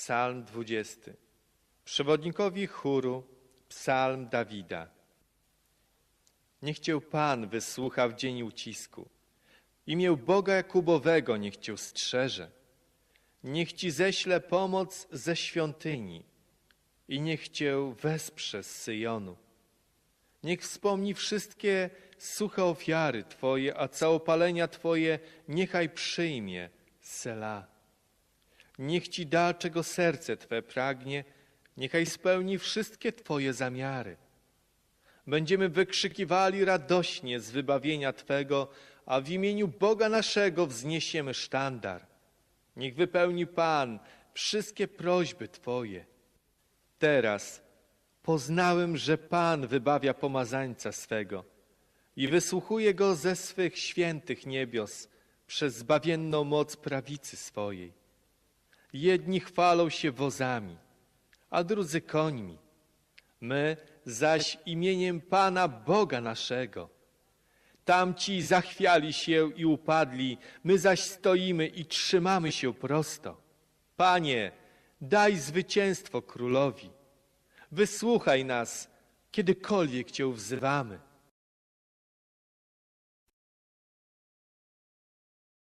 Psalm 20. Przewodnikowi chóru Psalm Dawida. Niech Cię Pan wysłucha w dzień ucisku. Imię Boga Jakubowego niech Cię strzeże. Niech Ci ześle pomoc ze świątyni i niech Cię wesprze z Syjonu. Niech wspomni wszystkie suche ofiary Twoje, a całopalenia Twoje niechaj przyjmie. Selah. Niech Ci da, czego serce Twe pragnie, niechaj spełni wszystkie Twoje zamiary. Będziemy wykrzykiwali radośnie z wybawienia Twego, a w imieniu Boga naszego wzniesiemy sztandar. Niech wypełni Pan wszystkie prośby Twoje. Teraz poznałem, że Pan wybawia pomazańca swego i wysłuchuje go ze swych świętych niebios przez zbawienną moc prawicy swojej. Jedni chwalą się wozami, a drudzy końmi. My zaś imieniem Pana Boga naszego. Tamci zachwiali się i upadli, my zaś stoimy i trzymamy się prosto. Panie, daj zwycięstwo królowi. Wysłuchaj nas, kiedykolwiek Cię wzywamy.